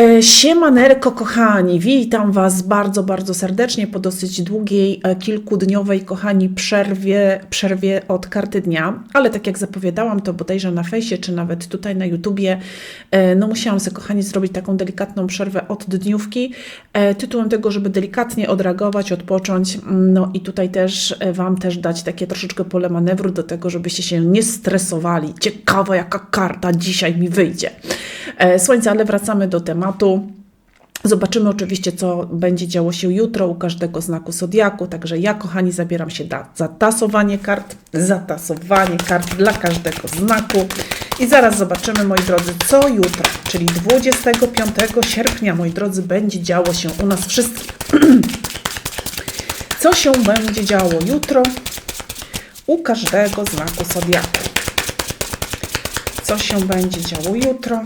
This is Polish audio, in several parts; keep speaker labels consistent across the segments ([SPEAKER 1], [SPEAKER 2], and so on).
[SPEAKER 1] E, Siemaneczko kochani, witam Was bardzo, bardzo serdecznie po dosyć długiej, e, kilkudniowej, kochani, przerwie, przerwie od karty dnia, ale tak jak zapowiadałam to bodajże na fejsie, czy nawet tutaj na YouTubie, e, no musiałam sobie, kochani, zrobić taką delikatną przerwę od dniówki, tytułem tego, żeby delikatnie odreagować, odpocząć, no i tutaj też Wam też dać takie troszeczkę pole manewru do tego, żebyście się nie stresowali. Ciekawa jaka karta dzisiaj mi wyjdzie. E, Słuchajcie, ale wracamy do tematu. Zobaczymy oczywiście, co będzie działo się jutro u każdego znaku zodiaku. Także ja, kochani, zabieram się za tasowanie kart, za tasowanie kart dla każdego znaku. I zaraz zobaczymy, moi drodzy, co jutro, czyli 25 sierpnia, moi drodzy, będzie działo się u nas wszystkich. co się będzie działo jutro u każdego znaku zodiaku? Co się będzie działo jutro?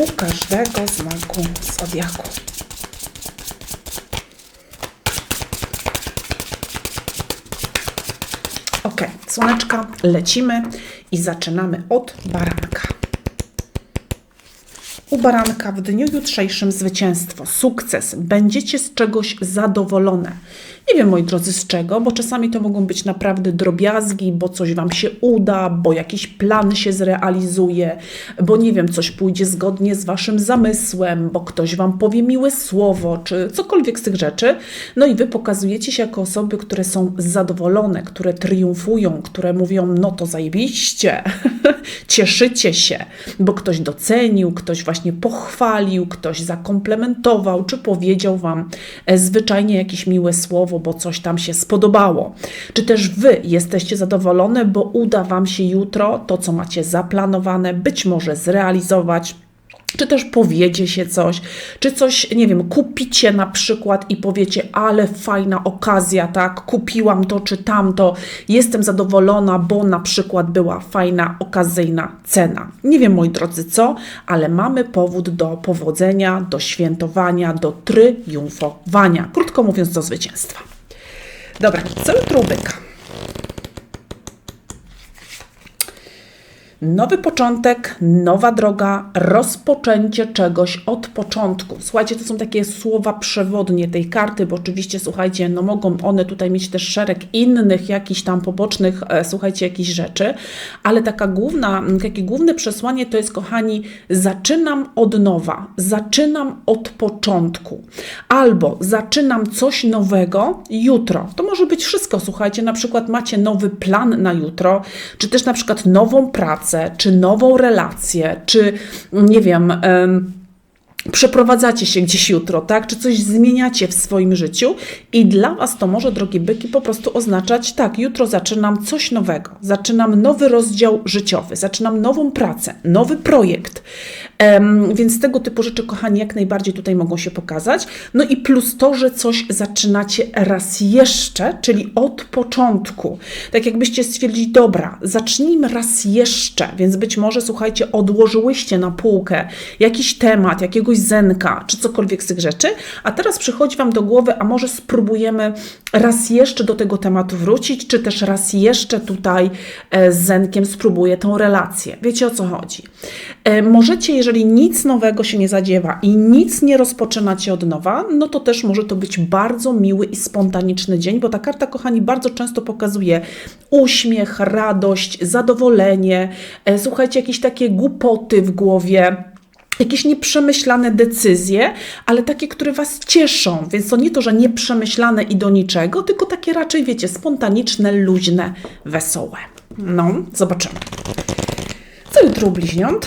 [SPEAKER 1] U każdego znaku zodiaku. Ok, słoneczka, lecimy i zaczynamy od baranka. U baranka w dniu jutrzejszym zwycięstwo, sukces, będziecie z czegoś zadowolone. Nie wiem, moi drodzy, z czego, bo czasami to mogą być naprawdę drobiazgi, bo coś Wam się uda, bo jakiś plan się zrealizuje, bo nie wiem, coś pójdzie zgodnie z Waszym zamysłem, bo ktoś Wam powie miłe słowo, czy cokolwiek z tych rzeczy. No i Wy pokazujecie się jako osoby, które są zadowolone, które triumfują, które mówią, no to zajebiście, cieszycie się, bo ktoś docenił, ktoś właśnie pochwalił, ktoś zakomplementował, czy powiedział Wam e, zwyczajnie jakieś miłe słowo, bo coś tam się spodobało. Czy też Wy jesteście zadowolone, bo uda Wam się jutro to, co macie zaplanowane, być może zrealizować. Czy też powiedzie się coś, czy coś, nie wiem, kupicie na przykład i powiecie, ale fajna okazja, tak, kupiłam to czy tamto, jestem zadowolona, bo na przykład była fajna, okazyjna cena. Nie wiem, moi drodzy, co, ale mamy powód do powodzenia, do świętowania, do triumfowania. Krótko mówiąc, do zwycięstwa. Dobra, co jutro u byka? Nowy początek, nowa droga, rozpoczęcie czegoś od początku. Słuchajcie, to są takie słowa przewodnie tej karty, bo oczywiście, słuchajcie, no mogą one tutaj mieć też szereg innych jakichś tam pobocznych, e, słuchajcie, jakichś rzeczy, ale taka główna, takie główne przesłanie to jest, kochani, zaczynam od nowa, zaczynam od początku, albo zaczynam coś nowego jutro. To może być wszystko, słuchajcie, na przykład macie nowy plan na jutro, czy też na przykład nową pracę, czy nową relację, czy nie wiem. em, Przeprowadzacie się gdzieś jutro, tak? Czy coś zmieniacie w swoim życiu i dla Was to może, drogie byki, po prostu oznaczać, tak, jutro zaczynam coś nowego, zaczynam nowy rozdział życiowy, zaczynam nową pracę, nowy projekt. Więc tego typu rzeczy, kochani, jak najbardziej tutaj mogą się pokazać. No i plus to, że coś zaczynacie raz jeszcze, czyli od początku. Tak jakbyście stwierdzili, dobra, zacznijmy raz jeszcze, więc być może, słuchajcie, odłożyłyście na półkę jakiś temat, jakiegoś zenka, czy cokolwiek z tych rzeczy, a teraz przychodzi Wam do głowy, a może spróbujemy raz jeszcze do tego tematu wrócić, czy też raz jeszcze tutaj e, z zenkiem spróbuję tą relację. Wiecie o co chodzi? E, Możecie, jeżeli nic nowego się nie zadziewa i nic nie rozpoczynacie od nowa, no to też może to być bardzo miły i spontaniczny dzień, bo ta karta, kochani, bardzo często pokazuje uśmiech, radość, zadowolenie, e, słuchajcie, jakieś takie głupoty w głowie jakieś nieprzemyślane decyzje, ale takie, które Was cieszą. Więc to nie to, że nieprzemyślane i do niczego, tylko takie raczej, wiecie, spontaniczne, luźne, wesołe. No, zobaczymy. Co jutro bliźniąt?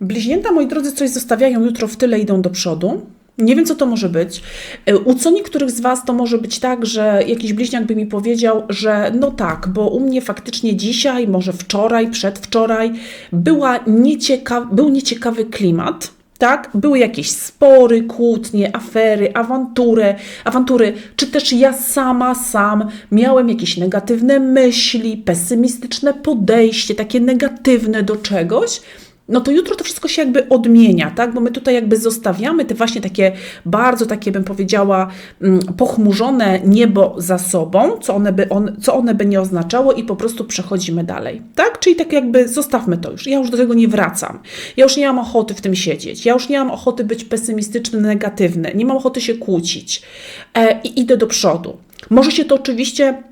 [SPEAKER 1] Bliźnięta, moi drodzy, coś zostawiają jutro w tyle, idą do przodu. Nie wiem, co to może być. E, U co niektórych z Was to może być tak, że jakiś bliźniak by mi powiedział, że no tak, bo u mnie faktycznie dzisiaj, może wczoraj, przedwczoraj była niecieka był nieciekawy klimat. Tak? Były jakieś spory, kłótnie, afery, awantury, awantury, czy też ja sama, sam miałem jakieś negatywne myśli, pesymistyczne podejście, takie negatywne do czegoś. No to jutro to wszystko się jakby odmienia, tak? Bo my tutaj jakby zostawiamy te właśnie takie bardzo takie, bym powiedziała, mm, pochmurzone niebo za sobą, co one by, on, co one by nie oznaczało i po prostu przechodzimy dalej, tak? Czyli tak jakby zostawmy to już. Ja już do tego nie wracam. Ja już nie mam ochoty w tym siedzieć. Ja już nie mam ochoty być pesymistyczny, negatywny. Nie mam ochoty się kłócić. E, I idę do przodu. Może się to oczywiście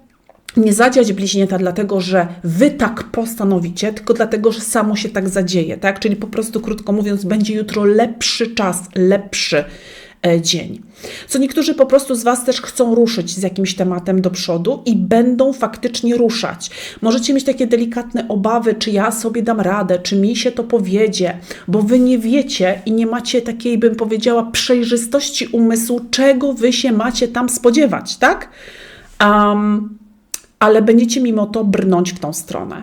[SPEAKER 1] nie zadziać bliźnięta dlatego, że wy tak postanowicie, tylko dlatego, że samo się tak zadzieje, tak? Czyli po prostu krótko mówiąc, będzie jutro lepszy czas, lepszy e, dzień. Co niektórzy po prostu z Was też chcą ruszyć z jakimś tematem do przodu i będą faktycznie ruszać. Możecie mieć takie delikatne obawy, czy ja sobie dam radę, czy mi się to powiedzie, bo Wy nie wiecie i nie macie takiej, bym powiedziała, przejrzystości umysłu, czego Wy się macie tam spodziewać, tak? Um, ale będziecie mimo to brnąć w tą stronę.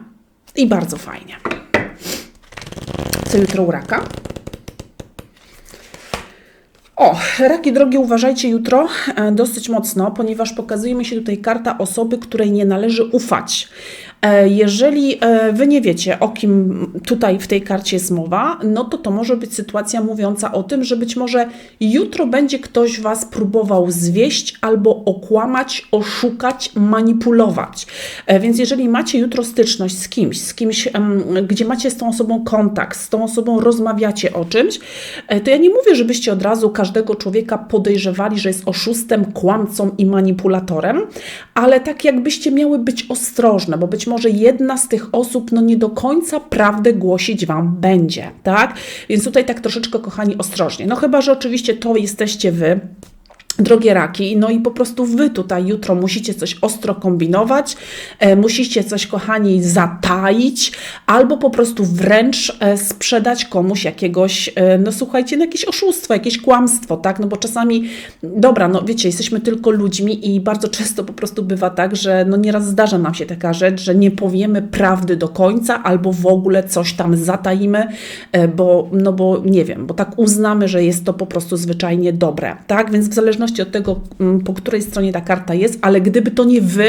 [SPEAKER 1] I bardzo fajnie. Co jutro u raka? O, raki drogie, uważajcie jutro e, dosyć mocno, ponieważ pokazuje mi się tutaj karta osoby, której nie należy ufać. E, jeżeli e, Wy nie wiecie, o kim tutaj w tej karcie jest mowa, no to to może być sytuacja mówiąca o tym, że być może jutro będzie ktoś Was próbował zwieść albo okłamać, oszukać, manipulować. E, więc jeżeli macie jutro styczność z kimś, z kimś, gdzie macie z tą osobą kontakt, z tą osobą rozmawiacie o czymś, to ja nie mówię, żebyście od razu każdego człowieka podejrzewali, że jest oszustem, kłamcą i manipulatorem, ale tak jakbyście miały być ostrożne, bo być może jedna z tych osób no nie do końca prawdę głosić Wam będzie, tak? Więc tutaj tak troszeczkę, kochani, ostrożnie. No chyba, że oczywiście to jesteście Wy, Drogie raki, no i po prostu wy tutaj jutro musicie coś ostro kombinować, e, musicie coś, kochani, zataić, albo po prostu wręcz e, sprzedać komuś jakiegoś, e, no słuchajcie, no jakieś oszustwo, jakieś kłamstwo, tak? No bo czasami, dobra, no wiecie, jesteśmy tylko ludźmi i bardzo często po prostu bywa tak, że no nieraz zdarza nam się taka rzecz, że nie powiemy prawdy do końca, albo w ogóle coś tam zataimy, e, bo, no bo nie wiem, bo tak uznamy, że jest to po prostu zwyczajnie dobre, tak? Więc w zależności zależności od tego, mm, po której stronie ta karta jest, ale gdyby to nie wy,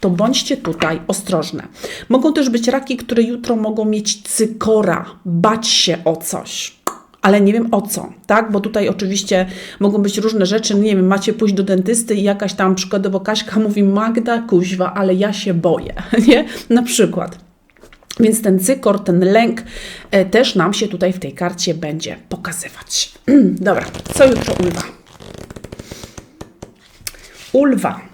[SPEAKER 1] to bądźcie tutaj ostrożne. Mogą też być raki, które jutro mogą mieć cykora, bać się o coś ale nie wiem o co, tak? Bo tutaj oczywiście mogą być różne rzeczy, nie wiem, macie pójść do dentysty i jakaś tam przykładowo Kaśka mówi Magda, kuźwa, ale ja się boję, nie? Na przykład. Więc ten cykor, ten lęk e, też nam się tutaj w tej karcie będzie pokazywać. Dobra, co jutro ulwa? Ulwa.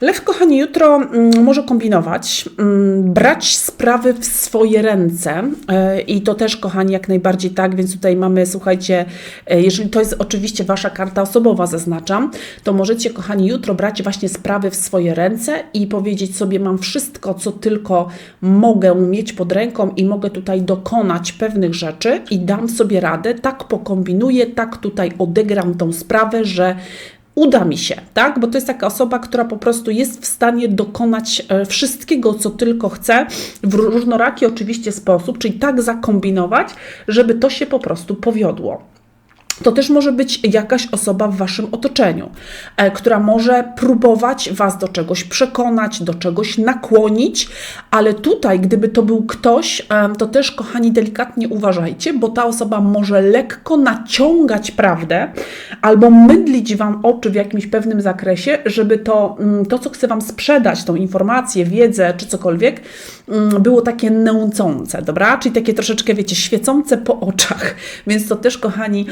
[SPEAKER 1] Lew, kochani, jutro mm, może kombinować, mm, brać sprawy w swoje ręce e, i to też, kochani, jak najbardziej tak, więc tutaj mamy, słuchajcie, e, jeżeli to jest oczywiście Wasza karta osobowa, zaznaczam, to możecie, kochani, jutro brać właśnie sprawy w swoje ręce i powiedzieć sobie, mam wszystko, co tylko mogę mieć pod ręką i mogę tutaj dokonać pewnych rzeczy i dam sobie radę, tak pokombinuję, tak tutaj odegram tą sprawę, że uda mi się, tak? Bo to jest taka osoba, która po prostu jest w stanie dokonać e, wszystkiego, co tylko chce, w różnoraki oczywiście sposób, czyli tak zakombinować, żeby to się po prostu powiodło. To też może być jakaś osoba w waszym otoczeniu, e, która może próbować was do czegoś przekonać, do czegoś nakłonić, ale tutaj, gdyby to był ktoś, to też, kochani, delikatnie uważajcie, bo ta osoba może lekko naciągać prawdę albo mydlić wam oczy w jakimś pewnym zakresie, żeby to, mm, to co chce wam sprzedać, tą informację, wiedzę czy cokolwiek, mm, było takie nęcące, dobra? Czyli takie troszeczkę, wiecie, świecące po oczach. Więc to też, kochani,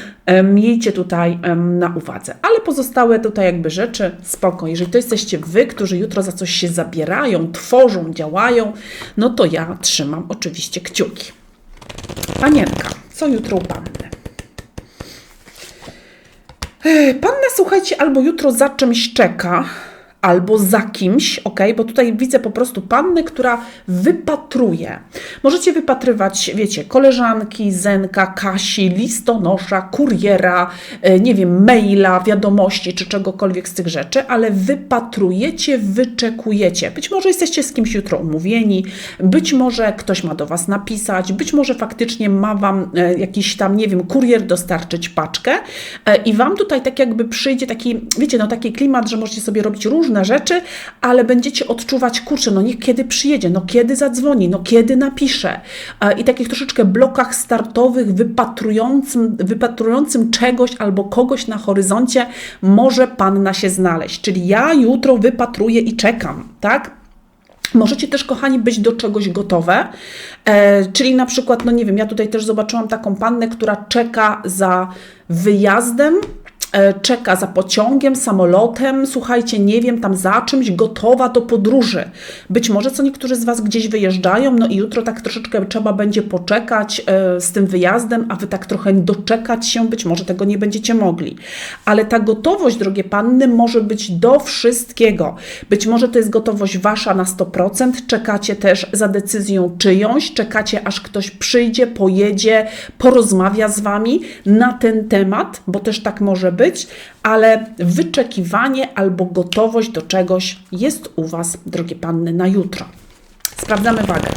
[SPEAKER 1] miejcie tutaj na uwadze. Ale pozostałe tutaj jakby rzeczy spoko. Jeżeli to jesteście wy, którzy jutro za coś się zabierają, tworzą, działają, no to ja trzymam oczywiście kciuki. Panienka, co jutro u panny? Panna, słuchajcie, albo jutro za czymś czeka, albo za kimś, ok? Bo tutaj widzę po prostu pannę, która wypatruje. Możecie wypatrywać, wiecie, koleżanki, Zenka, Kasi, listonosza, kuriera, e, nie wiem, maila, wiadomości czy czegokolwiek z tych rzeczy, ale wypatrujecie, wyczekujecie. Być może jesteście z kimś jutro umówieni, być może ktoś ma do Was napisać, być może faktycznie ma Wam e, jakiś tam, nie wiem, kurier dostarczyć paczkę e, i Wam tutaj tak jakby przyjdzie taki, wiecie, no taki klimat, że możecie sobie robić różne różne rzeczy, ale będziecie odczuwać, kurczę, no niech kiedy przyjedzie, no kiedy zadzwoni, no kiedy napisze. E, I takich troszeczkę blokach startowych, wypatrującym, wypatrującym czegoś albo kogoś na horyzoncie może Panna się znaleźć. Czyli ja jutro wypatruję i czekam, tak? Możecie też, kochani, być do czegoś gotowe, e, czyli na przykład, no nie wiem, ja tutaj też zobaczyłam taką pannę, która czeka za wyjazdem czeka za pociągiem, samolotem, słuchajcie, nie wiem, tam za czymś, gotowa do podróży. Być może co niektórzy z Was gdzieś wyjeżdżają, no i jutro tak troszeczkę trzeba będzie poczekać e, z tym wyjazdem, a Wy tak trochę doczekać się, być może tego nie będziecie mogli. Ale ta gotowość, drogie panny, może być do wszystkiego. Być może to jest gotowość Wasza na 100%, czekacie też za decyzją czyjąś, czekacie aż ktoś przyjdzie, pojedzie, porozmawia z Wami na ten temat, bo też tak może być być, ale wyczekiwanie albo gotowość do czegoś jest u Was, drogie panny, na jutro. Sprawdzamy wagę.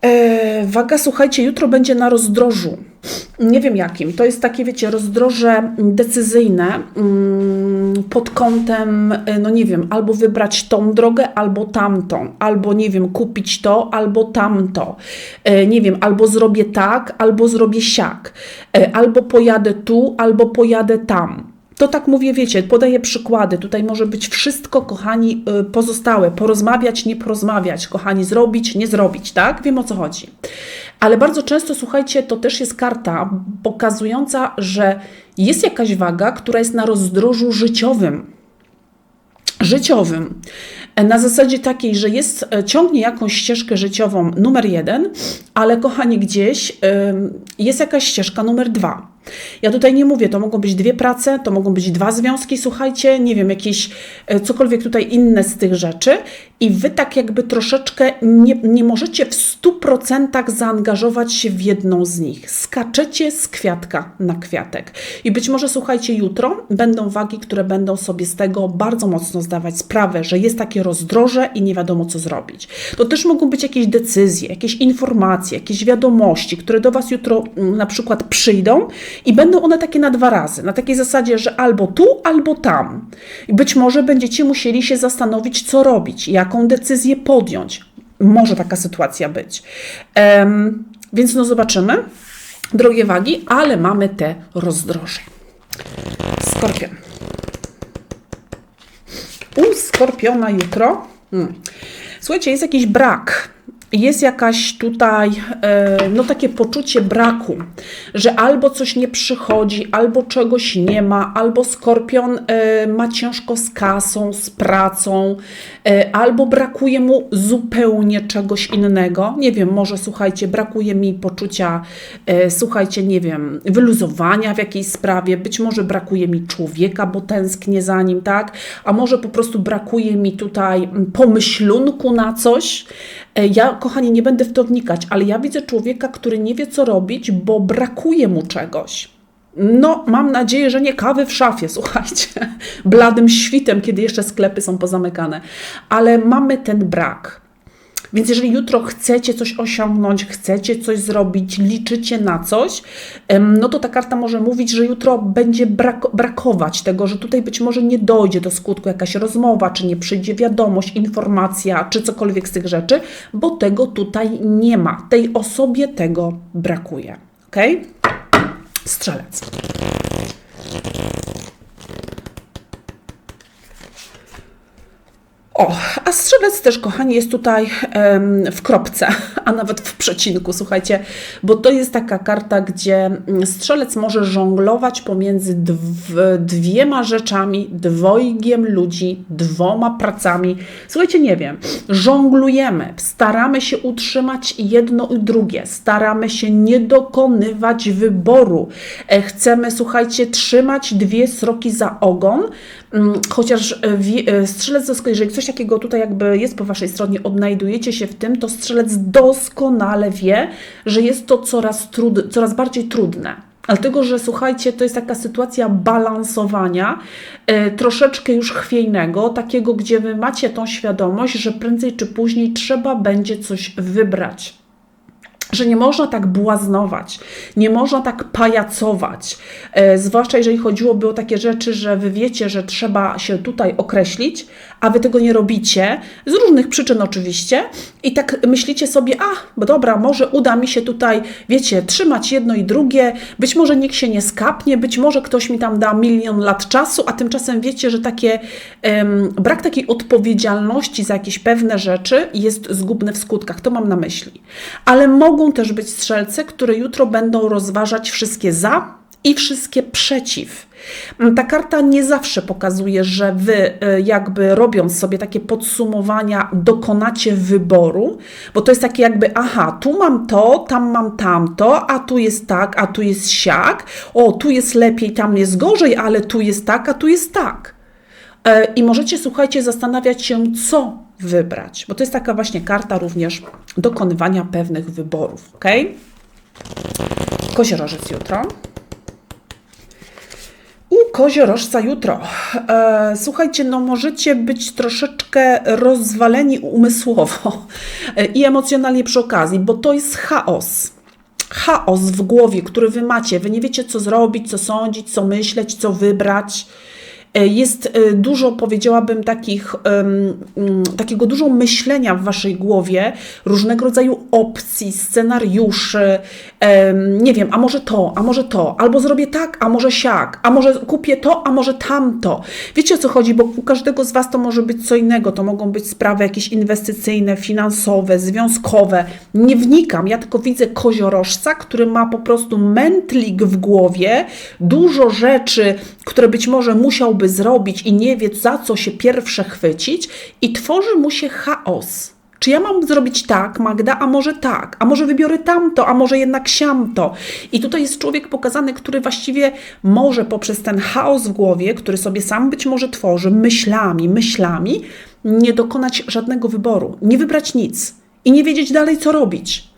[SPEAKER 1] E, waga, słuchajcie, jutro będzie na rozdrożu. Nie wiem jakim. To jest takie, wiecie, rozdroże decyzyjne mm, pod kątem, e, no nie wiem, albo wybrać tą drogę, albo tamtą, albo nie wiem, kupić to, albo tamto. E, nie wiem, albo zrobię tak, albo zrobię siak. Albo pojadę tu, albo pojadę tam. To tak mówię, wiecie, podaję przykłady. Tutaj może być wszystko, kochani, y, pozostałe. Porozmawiać, nie porozmawiać, kochani, zrobić, nie zrobić, tak? Wiem o co chodzi. Ale bardzo często, słuchajcie, to też jest karta pokazująca, że jest jakaś waga, która jest na rozdrożu życiowym. Życiowym. Na zasadzie takiej, że jest, e, ciągnie jakąś ścieżkę życiową numer jeden, ale kochani, gdzieś jest jakaś ścieżka numer dwa. Ja tutaj nie mówię, to mogą być dwie prace, to mogą być dwa związki, słuchajcie, nie wiem, jakieś e, cokolwiek tutaj inne z tych rzeczy i wy tak jakby troszeczkę nie, nie możecie w 100% zaangażować się w jedną z nich. Skaczecie z kwiatka na kwiatek. I być może, słuchajcie, jutro będą wagi, które będą sobie z tego bardzo mocno zdawać sprawę, że jest takie rozdroże i nie wiadomo, co zrobić. To też mogą być jakieś decyzje, jakieś informacje, jakieś wiadomości, które do Was jutro mm, na przykład przyjdą i będą one takie na dwa razy, na takiej zasadzie, że albo tu, albo tam. I być może będziecie musieli się zastanowić, co robić, jaką decyzję podjąć. Może taka sytuacja być. Um, więc no zobaczymy, drogie wagi, ale mamy te rozdroże. Skorpion. U skorpiona jutro. Hmm. Słuchajcie, jest jakiś brak jest jakaś tutaj, e, no takie poczucie braku, że albo coś nie przychodzi, albo czegoś nie ma, albo skorpion e, ma ciężko z kasą, z pracą, e, albo brakuje mu zupełnie czegoś innego. Nie wiem, może słuchajcie, brakuje mi poczucia, słuchajcie, nie wiem, wyluzowania w jakiejś sprawie, być może brakuje mi człowieka, bo tęsknię za nim, tak? A może po prostu brakuje mi tutaj pomyślunku na coś. Ja kochani, nie będę w to wnikać, ale ja widzę człowieka, który nie wie, co robić, bo brakuje mu czegoś. No, mam nadzieję, że nie kawy w szafie, słuchajcie, bladym świtem, kiedy jeszcze sklepy są pozamykane, ale mamy ten brak. Więc jeżeli jutro chcecie coś osiągnąć, chcecie coś zrobić, liczycie na coś, no to ta karta może mówić, że jutro będzie brak brakować tego, że tutaj być może nie dojdzie do skutku jakaś rozmowa, czy nie przyjdzie wiadomość, informacja, czy cokolwiek z tych rzeczy, bo tego tutaj nie ma. Tej osobie tego brakuje. Ok? Strzelec. O, strzelec też, kochani, jest tutaj w kropce, a nawet w przecinku, słuchajcie, bo to jest taka karta, gdzie mm, strzelec może żonglować pomiędzy dwiema rzeczami, dwojgiem ludzi, dwoma pracami. Słuchajcie, nie wiem, żonglujemy, staramy się utrzymać jedno i drugie, staramy się nie dokonywać wyboru. E, chcemy, słuchajcie, trzymać dwie sroki za ogon, mm, chociaż e, e, strzelec, jeżeli coś takiego tutaj jakby jest po Waszej stronie, odnajdujecie się w tym, to strzelec doskonale wie, że jest to coraz, trud, coraz bardziej trudne. Dlatego, że słuchajcie, to jest taka sytuacja balansowania, e, troszeczkę już chwiejnego, takiego, gdzie wy macie tą świadomość, że prędzej czy później trzeba będzie coś wybrać. że nie można tak błaznować, nie można tak pajacować, e, zwłaszcza jeżeli chodziłoby o takie rzeczy, że wy wiecie, że trzeba się tutaj określić, a wy tego nie robicie, z różnych przyczyn oczywiście, i tak myślicie sobie, a, bo dobra, może uda mi się tutaj, wiecie, trzymać jedno i drugie, być może nikt się nie skapnie, być może ktoś mi tam da milion lat czasu, a tymczasem wiecie, że takie, brak takiej odpowiedzialności za jakieś pewne rzeczy jest zgubny w skutkach, to mam na myśli. Ale mogą też być strzelce, które jutro będą rozważać wszystkie za i wszystkie przeciw. Ta karta nie zawsze pokazuje, że wy, e, jakby robiąc sobie takie podsumowania, dokonacie wyboru, bo to jest takie jakby, aha, tu mam to, tam mam tamto, a tu jest tak, a tu jest siak, o, tu jest lepiej, tam jest gorzej, ale tu jest tak, a tu jest tak. E, I możecie, słuchajcie, zastanawiać się, co wybrać, bo to jest taka właśnie karta również dokonywania pewnych wyborów, ok? Koziorożec jutro. U koziorożca jutro. E, słuchajcie, no możecie być troszeczkę rozwaleni umysłowo i emocjonalnie przy okazji, bo to jest chaos. Chaos w głowie, który wy macie. Wy nie wiecie, co zrobić, co sądzić, co myśleć, co wybrać. E, jest e, dużo, powiedziałabym, takich, um, takiego dużo myślenia w waszej głowie, różnego rodzaju opcji, scenariuszy. Nie wiem, a może to, a może to, albo zrobię tak, a może siak, a może kupię to, a może tamto. Wiecie o co chodzi, bo u każdego z was to może być co innego. To mogą być sprawy jakieś inwestycyjne, finansowe, związkowe. Nie wnikam, ja tylko widzę koziorożca, który ma po prostu mętlik w głowie, dużo rzeczy, które być może musiałby zrobić i nie wie, za co się pierwsze chwycić, i tworzy mu się chaos. Czy ja mam zrobić tak, Magda, a może tak, a może wybiorę tamto, a może jednak siamto. I tutaj jest człowiek pokazany, który właściwie może poprzez ten chaos w głowie, który sobie sam być może tworzy, myślami, myślami, nie dokonać żadnego wyboru, nie wybrać nic i nie wiedzieć dalej, co robić.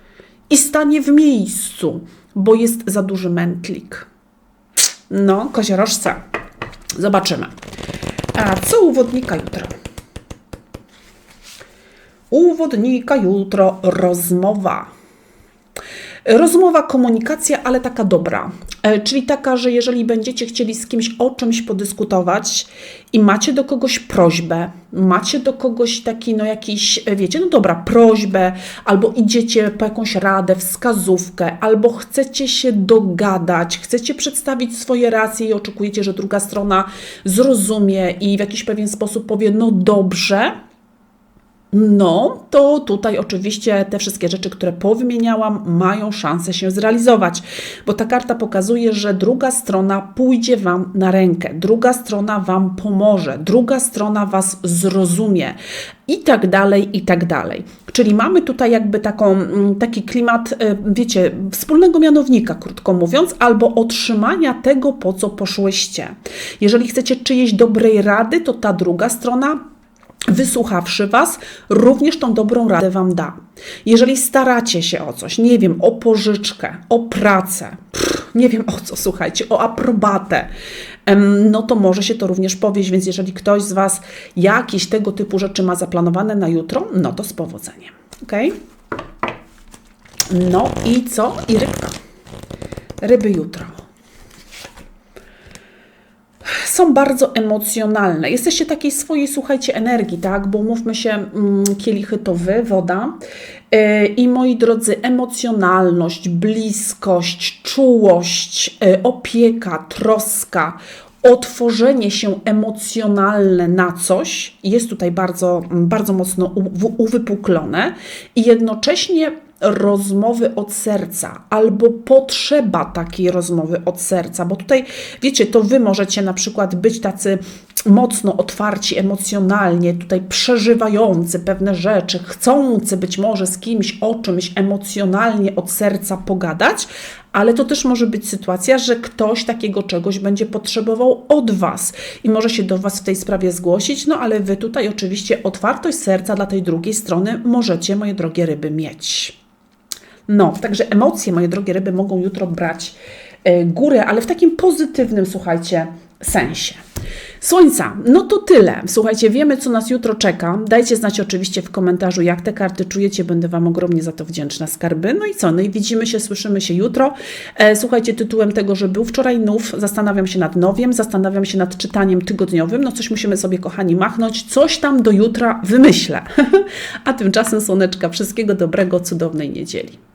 [SPEAKER 1] I stanie w miejscu, bo jest za duży mętlik. No, koziorożca. Zobaczymy. A co u wodnika jutro? U wodnika jutro rozmowa. Rozmowa, komunikacja, ale taka dobra. E, czyli taka, że jeżeli będziecie chcieli z kimś o czymś podyskutować i macie do kogoś prośbę, macie do kogoś taki, no jakiś, e, wiecie, no dobra, prośbę, albo idziecie po jakąś radę, wskazówkę, albo chcecie się dogadać, chcecie przedstawić swoje racje i oczekujecie, że druga strona zrozumie i w jakiś pewien sposób powie, no dobrze, no to tutaj oczywiście te wszystkie rzeczy, które powymieniałam, mają szansę się zrealizować, bo ta karta pokazuje, że druga strona pójdzie Wam na rękę, druga strona Wam pomoże, druga strona Was zrozumie i tak dalej, i tak dalej. Czyli mamy tutaj jakby taką, mm, taki klimat, y, wiecie, wspólnego mianownika, krótko mówiąc, albo otrzymania tego, po co poszłyście. Jeżeli chcecie czyjejś dobrej rady, to ta druga strona wysłuchawszy Was, również tą dobrą radę Wam da. Jeżeli staracie się o coś, nie wiem, o pożyczkę, o pracę, pff, nie wiem o co, słuchajcie, o aprobatę, no to może się to również powieść, więc jeżeli ktoś z Was jakieś tego typu rzeczy ma zaplanowane na jutro, no to z powodzeniem. Ok? No i co? I rybka. Ryby jutro są bardzo emocjonalne. Jesteście takiej swojej, słuchajcie, energii, tak? Bo mówmy się, mm, kielichy to wy, woda. E, I moi drodzy, emocjonalność, bliskość, czułość, e, opieka, troska, otworzenie się emocjonalne na coś jest tutaj bardzo, bardzo mocno uwypuklone i jednocześnie rozmowy od serca albo potrzeba takiej rozmowy od serca, bo tutaj wiecie, to wy możecie na przykład być tacy mocno otwarci emocjonalnie, tutaj przeżywający pewne rzeczy, chcący być może z kimś o czymś emocjonalnie od serca pogadać, ale to też może być sytuacja, że ktoś takiego czegoś będzie potrzebował od Was i może się do Was w tej sprawie zgłosić, no ale Wy tutaj oczywiście otwartość serca dla tej drugiej strony możecie, moje drogie ryby, mieć. No, także emocje, moje drogie ryby, mogą jutro brać e, górę, ale w takim pozytywnym, słuchajcie, sensie. Słońca, no to tyle. Słuchajcie, wiemy, co nas jutro czeka. Dajcie znać oczywiście w komentarzu, jak te karty czujecie. Będę Wam ogromnie za to wdzięczna, skarby. No i co? No i widzimy się, słyszymy się jutro. E, słuchajcie, tytułem tego, że był wczoraj nów, zastanawiam się nad nowiem, zastanawiam się nad czytaniem tygodniowym. No coś musimy sobie, kochani, machnąć. Coś tam do jutra wymyślę. A tymczasem, słoneczka, wszystkiego dobrego, cudownej niedzieli.